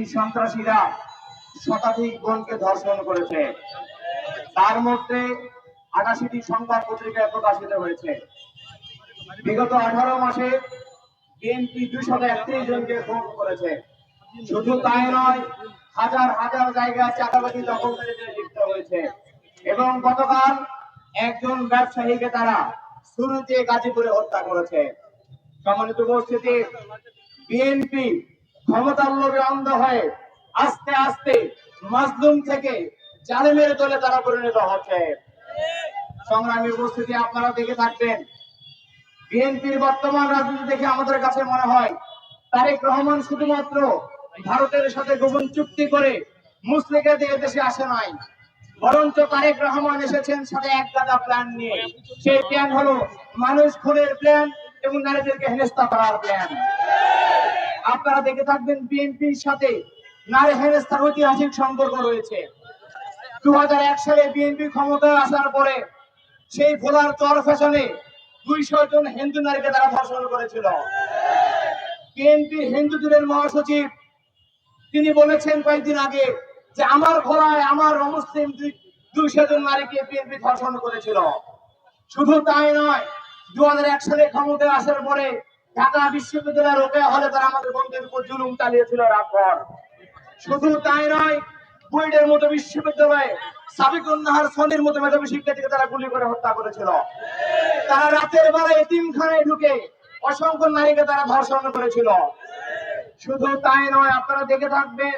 BNP সন্ত্রাসীরা শতাধিক বোনকে ধর্ষণ করেছে। তার মধ্যে আটাশিটি সংবাদ পত্রিকায় প্রকাশিত হয়েছে। বিগত আঠারো মাসে বিএনপি দুশত একত্রিশ জনকে খুন করেছে। শুধু তাই নয়, হাজার হাজার জায়গায় চাঁদাবাজি দখলকারীদের লিপ্ত হয়েছে। এবং গতকাল একজন ব্যবসায়ীকে তারা শুরুতে গাজীপুরে হত্যা করেছে। সম্মানিত উপস্থিতি, বিএনপি আস্তে আস্তে থেকে জালেমের দলে তারা পরিণত হচ্ছে। সংগ্রামী উপস্থিতি আপনারা দেখে থাকবেন। বিএনপির বর্তমান রাজনীতি দেখে আমাদের কাছে মনে হয় তারেক রহমান শুধুমাত্র ভারতের সাথে গোপন চুক্তি করে মুসলিকে দিয়ে দেশে আসে নাই। বরঞ্চ তারেক রহমান এসেছেন সাথে এক গাদা প্ল্যান নিয়ে। সেই প্ল্যান হলো মানুষ খুনের প্ল্যান এবং নারীদেরকে হেনস্থা করার প্ল্যান। আপনারা দেখে থাকবেন বিএনপির সাথে নারী হেনস্থার ঐতিহাসিক সম্পর্ক রয়েছে। দু সালে বিএনপি ক্ষমতায় আসার পরে সেই ভোলার চর ফ্যাশনে দুইশো জন হিন্দু নারীকে তারা ধর্ষণ করেছিল। বিএনপি হিন্দু দিনের মহাসচিব, তিনি বলেছেন কয়েকদিন আগে যে আমার ঘোড়ায় আমার অমুসলিম দুইশো জন নারীকে বিএনপি ধর্ষণ করেছিল। শুধু তাই নয় দু সালে ক্ষমতায় আসার পরে ঢাকা বিশ্ববিদ্যালয়ের রোকে হলে তারা আমাদের বন্ধুদের উপর জুলুম চালিয়েছিল রাতভর। শুধু তাই নয়, বুয়েটের মতো বিশ্ববিদ্যালয়ে সাবিকুন নাহার সনির মতো মেধাবী শিক্ষার্থীকে তারা গুলি করে হত্যা করেছিল। তারা রাতের বেলা এতিমখানায় ঢুকে অসংখ্য নারীকে তারা ধর্ষণ করেছিল। শুধু তাই নয়, আপনারা দেখে থাকবেন,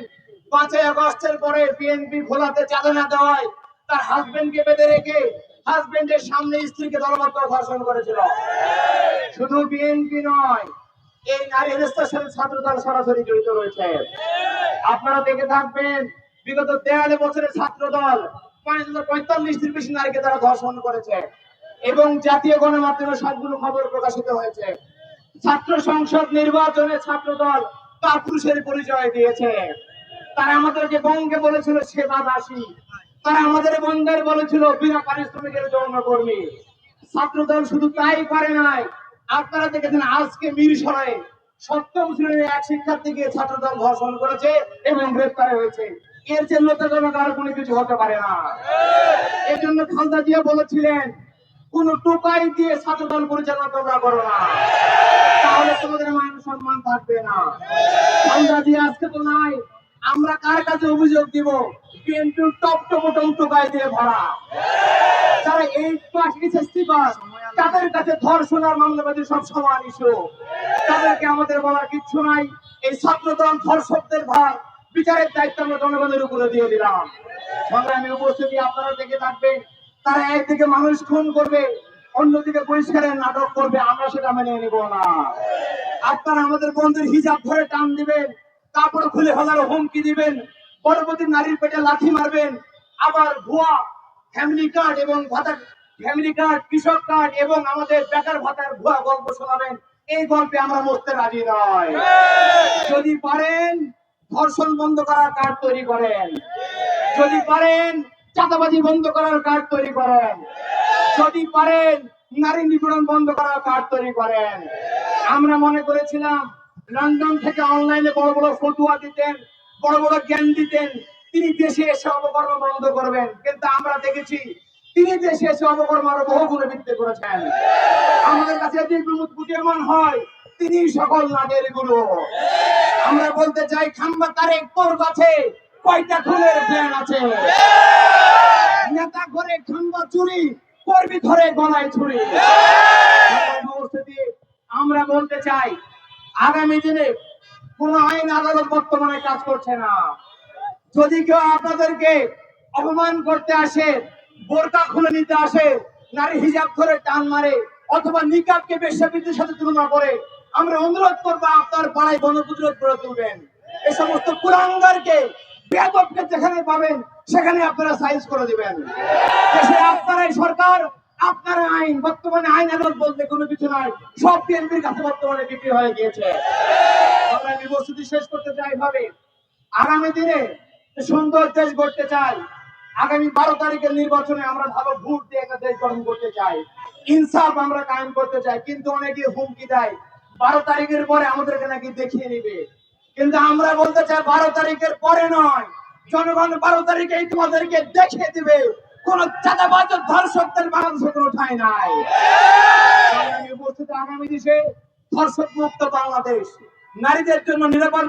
পাঁচই আগস্টের পরে বিএনপি ভোলাতে চাঁদা না দেওয়ায় তার হাজবেন্ডকে বেঁধে রেখে হাজবেন্ডের সামনে স্ত্রীকে দলবদ্ধ ধর্ষণ করেছিল। শুধু বিএনপি নয়, এই নারী হেনস্থার সাথে ছাত্রদল সরাসরি জড়িত রয়েছে। আপনারা দেখে থাকবেন, বিগত দেড় বছরের ছাত্র দল পাঁচ হাজার পঁয়তাল্লিশটির বেশি নারীকে তারা ধর্ষণ করেছে এবং জাতীয় গণমাধ্যমে সবগুলো খবর প্রকাশিত হয়েছে। ছাত্র সংসদ নির্বাচনে ছাত্র দল কাপুরুষের পরিচয় দিয়েছে। তারা আমাদেরকে বঙ্গে বলেছিল সেবা দাসী তারা আমাদের বন্ধের বলেছিল, বিনা পারিশ্রমিকের যৌন কর্মী ছাত্র দল শুধু তাই পারে নাই। আপনারা দেখেছেন আজকে মিরসরায় সপ্তম শ্রেণির এক শিক্ষার্থীকে ছাত্র দল ধর্ষণ করেছে এবং গ্রেপ্তার হয়েছে। এর যে লোকজনক আর কোনো কিছু হতে পারে না। এর জন্য খালদা জিয়া বলেছিলেন, কোন টোকাই দিয়ে ছাত্র দল পরিচালনা তোমরা করো না। তাহলে তোমাদের মান সম্মান থাকবে না। খালদা জিয়া, আজকে তো নাই। আমরা কার কাছে অভিযোগ দিব? বিএনপির টপ টপটম টোকাই দিয়ে ভরা। যারা এইট পাস এসএসসি পাস, তাদের কাছে ধর্ষণ আর মামলাবাদী সব সমান ইস্যু তাদেরকে আমাদের বলার কিচ্ছু নাই। এই ছাত্রদল ধর্ষকদের ভার বিচারের দায়িত্ব আমরা জনগণের উপরে দিয়ে দিলাম। সংগ্রামী উপস্থিতি আপনারা দেখে থাকবেন। তারা একদিকে মানুষ খুন করবে, অন্যদিকে বহিষ্কারের নাটক করবে। আমরা সেটা মেনে নিব না। আপনারা আমাদের বন্ধুর হিজাব ধরে টান দিবেন, তারপরে খুলে ফেলার হুমকি দিবেন। পরবর্তী নারীর পেটে লাথি মারবেন। আবার ভুয়া ফ্যামিলি কার্ড এবং ভাতা ফ্যামিলি কার্ড কৃষক কার্ড এবং আমাদের বেকার ভাতার ভুয়া গল্প শোনাবেন। এই গল্পে আমরা মরতে রাজি নয়। যদি পারেন, ধর্ষণ বন্ধ করার কার্ড তৈরি করেন। যদি পারেন, চাঁদাবাজি বন্ধ করার কার্ড তৈরি করেন। যদি পারেন, নারী নিপীড়ন বন্ধ করার কার্ড তৈরি করেন। আমরা মনে করেছিলাম লন্ডন থেকে অনলাইনে বড় বড় ফতুয়া দিতেন। বড় বড় জ্ঞান দিতেন। তিনি দেশে এসে অপকর্ম বন্ধ করবেন। কিন্তু আমরা দেখেছি, তিনি দেশে এসে অপকর্ম আরও বহু গুণে বৃদ্ধি করেছেন। আমাদের কাছে উদীয়মান হয়, তিনি সকল নাটের গুরু। আমরা বলতে চাই, খাম্বা তারেক তোর কাছে কয়টা খুনের প্ল্যান আছে? নেতা ঘরে খাম্বা চুরি, কর্মী ধরে গলায় ছুরি। আমরা বলতে চাই, আগামী দিনে কোন আইন আদালত বর্তমানে কাজ করছে না। যদি কেউ আপনাদেরকে অপমান করতে আসে, বোরকা খুলে নিতে আসে, নারী হিজাব ধরে টান মারে, অথবা নিকাবকে বেশ্যাবৃত্তির সাথে তুলনা করে, আমরা অনুরোধ করব আপনার পাড়ায় গণপ্রতিরোধ করে তুলবেন। এই সমস্ত কুরাঙ্গারকে বেদবকে যেখানে পাবেন, সেখানে আপনারা সাইজ করে দিবেন। দেশে আপনারাই সরকার আপনার আইন, বর্তমানে আইন আদালত বলতে কোনো কিছু নাই। সব বিএনপির কাছে বর্তমানে বিক্রি হয়ে গিয়েছে। আমরা বিবস্তুতি শেষ করতে চাই ভাবে। আগামী দিনে সুন্দর দেশ গড়তে চাই, আগামী বারো তারিখের নির্বাচনে আমরা ভালো ভোট দিয়ে একটা দেশ গঠন করতে চাই। ইনসাফ আমরা কায়েম করতে চাই, কিন্তু অনেকে হুমকি দেয়। বারো তারিখের পরে আমাদেরকে নাকি দেখিয়ে নিবে। কিন্তু আমরা বলতে চাই বারো তারিখের পরে নয়। জনগণ বারো তারিখে তোমাদেরকে দেখিয়ে দিবে। কোন চাঁদাবাজ ধর্ষকদের বাংলাদেশে কোনো ঠাঁই নাই। উপস্থিত আগামী দেশে ধর্ষক মুক্ত বাংলাদেশ। নারীদের জন্য নিরাপদ